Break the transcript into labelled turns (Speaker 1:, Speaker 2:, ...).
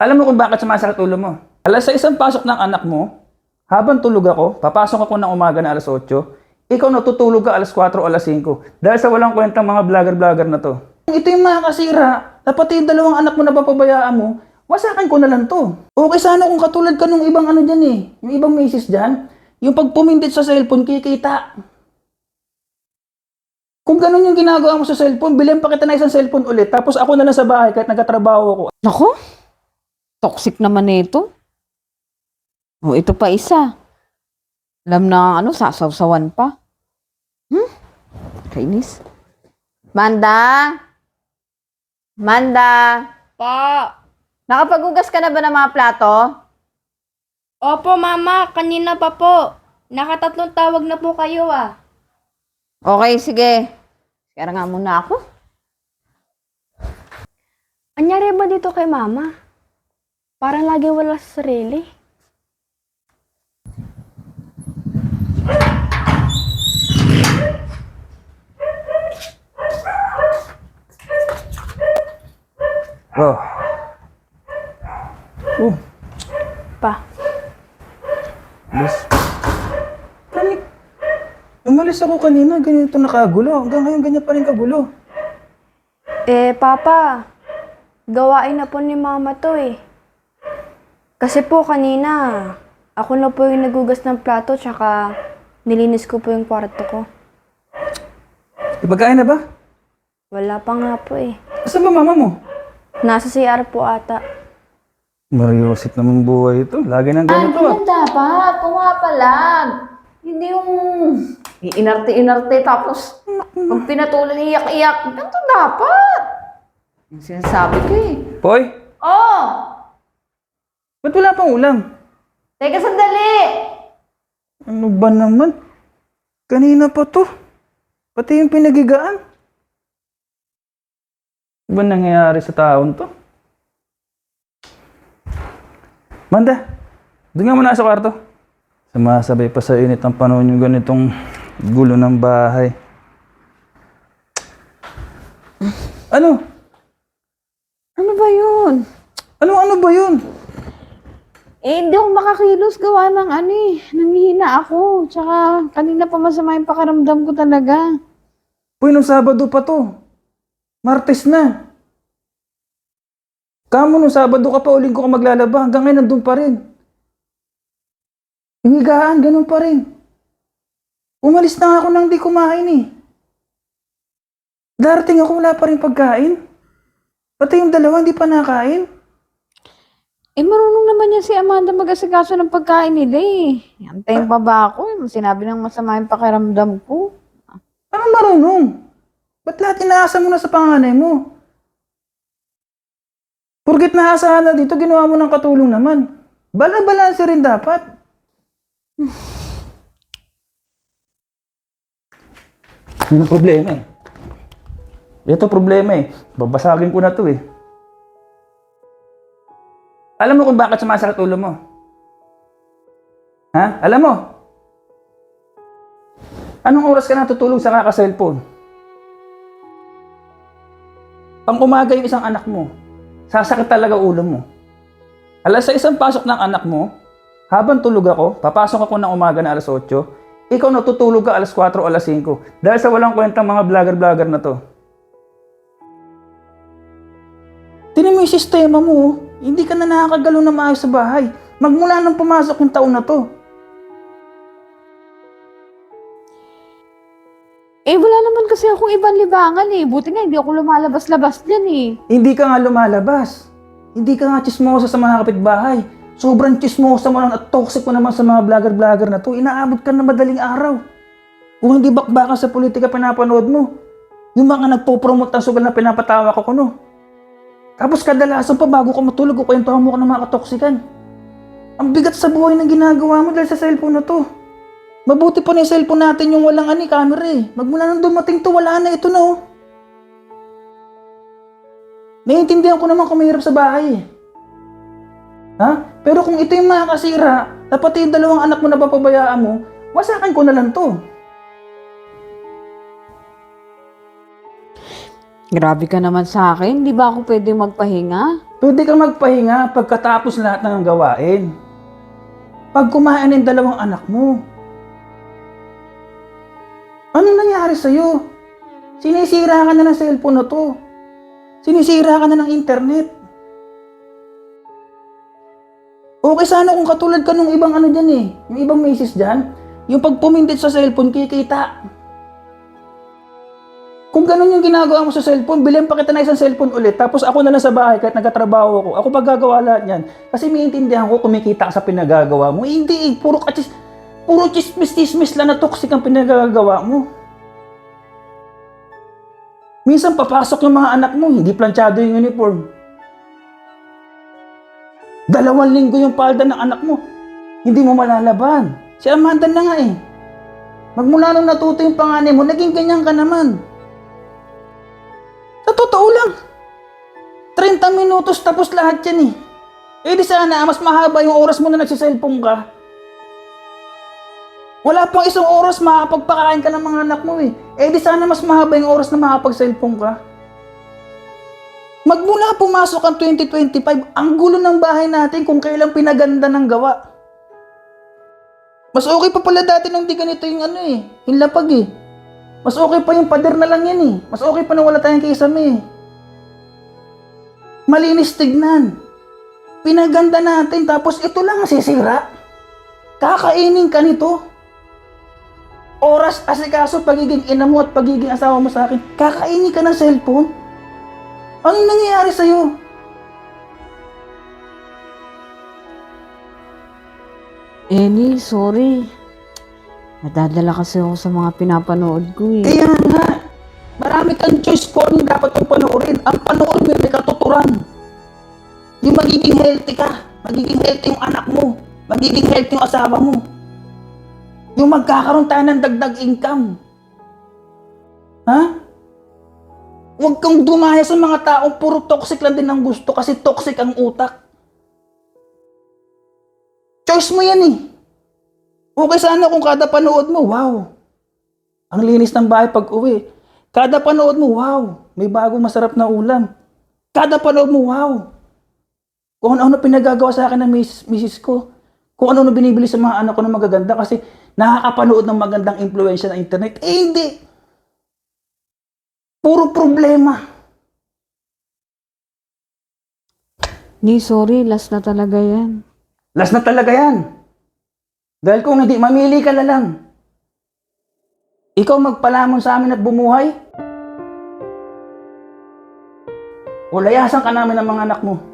Speaker 1: Alam mo kung bakit sumasakit ulo mo? Alas sa isang pasok ng anak mo, habang tulog ako, papasok ako ng umaga na alas 8, ikaw natutulog ka alas 4 o alas 5 dahil sa walang kwentang mga vlogger-vlogger na to. Ito yung mga kasira, dapat yung dalawang anak mo na papabayaan mo, wasakan ko na lang to. Okay sana kung katulad ka nung ibang ano dyan eh, yung ibang misis dyan, yung pag pumindit sa cellphone, kikita. Kung ganun yung ginagawa mo sa cellphone, bilhin pa kita na isang cellphone ulit, tapos ako na lang sa bahay kahit nagkatrabaho ako.
Speaker 2: Nako, toxic naman nito. O, ito pa isa. Alam na ano, sasawsawan pa. Hmm? Kainis. Manda? Manda?
Speaker 3: Pa.
Speaker 2: Nakapagugas ka na ba ng mga plato?
Speaker 3: Opo, mama. Kanina pa po. Nakatatlong tawag na po kayo ah.
Speaker 2: Okay, sige. Kaya nga muna ako.
Speaker 3: Anyari ba dito kay mama? Parang lagi wala sa sarili.
Speaker 1: Oh. Oh,
Speaker 3: Pa.
Speaker 1: Alis. Panik. Umalis ako kanina, ganito nakagulo. Hanggang ngayon, ganyan pa rin kagulo.
Speaker 3: Eh, papa. Gawain na po ni mama to eh. Kasi po kanina, ako na po yung nagugas ng plato tsaka nilinis ko po yung kwarto ko.
Speaker 1: Ibagain na ba?
Speaker 3: Wala pa nga po eh.
Speaker 1: Saan ba mama mo?
Speaker 3: Nasa CR po ata.
Speaker 1: Mariosip naman buhay ito. Lagi nang ganito ah.
Speaker 2: dapat, pumapalag. Hindi yung iinarte-inarte tapos pag pinatulan iyak-iyak. Ganito dapat. Yung sinasabi ko eh.
Speaker 1: Poy,
Speaker 2: Oh!
Speaker 1: Ba't wala pang ulam?
Speaker 2: Teka sandali!
Speaker 1: Ano ba naman? Kanina pa to. Pati yung pinagigaan. Ano ba nangyayari sa taon to? Manda, doon nga muna sa kwarto. Sumasabay pa sa init ng panahon yung ganitong gulo ng bahay. Ano?
Speaker 2: Ano ba yun?
Speaker 1: Ano ano ba yun?
Speaker 2: Eh, hindi ako makakilos gawa ng ano eh. Nangihina ako. Tsaka kanina pa masama yung pakaramdam ko talaga.
Speaker 1: Uy, nung Sabado pa to. Martes na. Kamo nung Sabado ka pa uling ko ka maglalaba. Hanggang ngayon nandun pa rin. Yung higaan, ganun pa rin. Umalis na ako nang di kumain eh. Darating ako wala pa rin pagkain. Pati yung dalawa hindi pa nakain.
Speaker 2: Eh, marunong naman yan si Amanda mag-asikaso ng pagkain nila eh. Antayin pa ba ako? Sinabi ng masama yung pakiramdam ko.
Speaker 1: Ano marunong? Ba't lahat inaasa mo na sa panganay mo? Purgit naasahan na dito, ginawa mo ng katulong naman. Bala-balanse rin dapat. Yun ang problema eh. Ito problema eh. Babasagin ko na to eh. Alam mo kung bakit sumasakit ulo mo? Ha? Alam mo? Anong oras ka natutulog sa kaka-cellphone? Pang umaga yung isang anak mo, sasakit talaga ulo mo. Alas sa isang pasok ng anak mo, habang tulog ako, papasok ako ng umaga na alas 8, ikaw natutulog ka alas 4 o alas 5 dahil sa walang kwentang mga vlogger-vlogger na to. Tinan sistema mo, oh. Hindi ka na nakakagalaw na maayos sa bahay. Magmula nang pumasok yung taon na to.
Speaker 2: Eh, wala naman kasi akong ibang libangan eh. Buti nga, hindi ako lumalabas-labas dyan eh.
Speaker 1: Hindi ka nga lumalabas. Hindi ka nga chismosa sa mga kapitbahay. Sobrang chismosa mo lang at toxic mo naman sa mga vlogger-vlogger na to. Inaabot ka na madaling araw. Kung hindi bakbakan sa politika pinapanood mo, yung mga nagpo-promote ng sugal na pinapatawa ko kuno. Tapos kadalasan pa bago ka matulog, kukwentuhan mo ka ng mga katoksikan. Ang bigat sa buhay ng ginagawa mo dahil sa cellphone na to. Mabuti pa na yung cellphone natin yung walang ani, camera eh. Magmula nang dumating to, wala na ito na oh. Naiintindihan ko naman kung mahirap sa bahay eh. Ha? Pero kung ito yung mga kasira, dapat yung dalawang anak mo na papabayaan mo, wasakan ko na lang to.
Speaker 2: Grabe ka naman sa akin. Di ba ako pwede magpahinga?
Speaker 1: Pwede kang magpahinga pagkatapos lahat ng gawain. Pag kumain ng dalawang anak mo. Anong nangyari sa'yo? Sinisira ka na ng cellphone na to. Sinisira ka na ng internet. Okay sana kung katulad ka nung ibang ano dyan eh. Yung ibang misis dyan. Yung pag pumindit sa cellphone, kikita. Kung ganun yung ginagawa mo sa cellphone, bilhin pa kita na isang cellphone ulit. Tapos ako na lang sa bahay kahit nagkatrabaho ako. Ako pa gagawa lahat yan. Kasi maintindihan ko kumikita ka sa pinagagawa mo. Hindi eh. Puro kachis, puro chismis-chismis lang na toxic ang pinagagawa mo. Minsan papasok yung mga anak mo, hindi planchado yung uniform. Dalawang linggo yung palda ng anak mo, hindi mo malalaban. Si Amanda na nga eh. Magmula nung natuto yung panganay mo, naging ganyan ka naman. Totoo lang. 30 minutos tapos lahat yan eh. Eh di sana, mas mahaba yung oras mo na nagsiselfone ka. Wala pang isang oras makakapagpakain ka ng mga anak mo eh. Eh di sana mas mahaba yung oras na makakapag-cellphone ka. Magmula pumasok ang 2025, ang gulo ng bahay natin kung kailang pinaganda ng gawa. Mas okay pa pala dati nung di ganito yung ano eh, yung lapag eh. Mas okay pa yung pader na lang yan eh. Mas okay pa nung wala tayong kisame eh. Malinis tignan. Pinaganda natin tapos ito lang ang sisira. Kakainin ka nito. Oras asikaso pagiging ina mo at pagiging asawa mo sa akin. Kakainin ka ng cellphone. Anong nangyayari sa'yo?
Speaker 2: Eni, sorry. Nadadala kasi ako sa mga pinapanood ko eh.
Speaker 1: Kaya nga, marami kang choice kung anong dapat mong panoorin. Ang panoorin mo may katuturan. Yung magiging healthy ka, magiging healthy yung anak mo, magiging healthy yung asawa mo. Yung magkakaroon tayo ng dagdag income. Ha? Huwag kang dumaya sa mga taong puro toxic lang din ang gusto kasi toxic ang utak. Choice mo yan eh. Okay sana kung kada panood mo, wow. Ang linis ng bahay pag uwi. Kada panood mo, wow. May bagong masarap na ulam. Kada panood mo, wow. Kung ano-ano pinagagawa sa akin ng miss, misis ko. Kung ano-ano binibili sa mga anak ko na magaganda kasi nakakapanood ng magandang impluensya ng internet. Eh hindi. Puro problema.
Speaker 2: Ni, sorry. Last na talaga yan.
Speaker 1: Last na talaga yan. Dahil kung hindi, mamili ka na lang. Ikaw magpalamon sa amin at bumuhay. O layasan ka namin ng mga anak mo.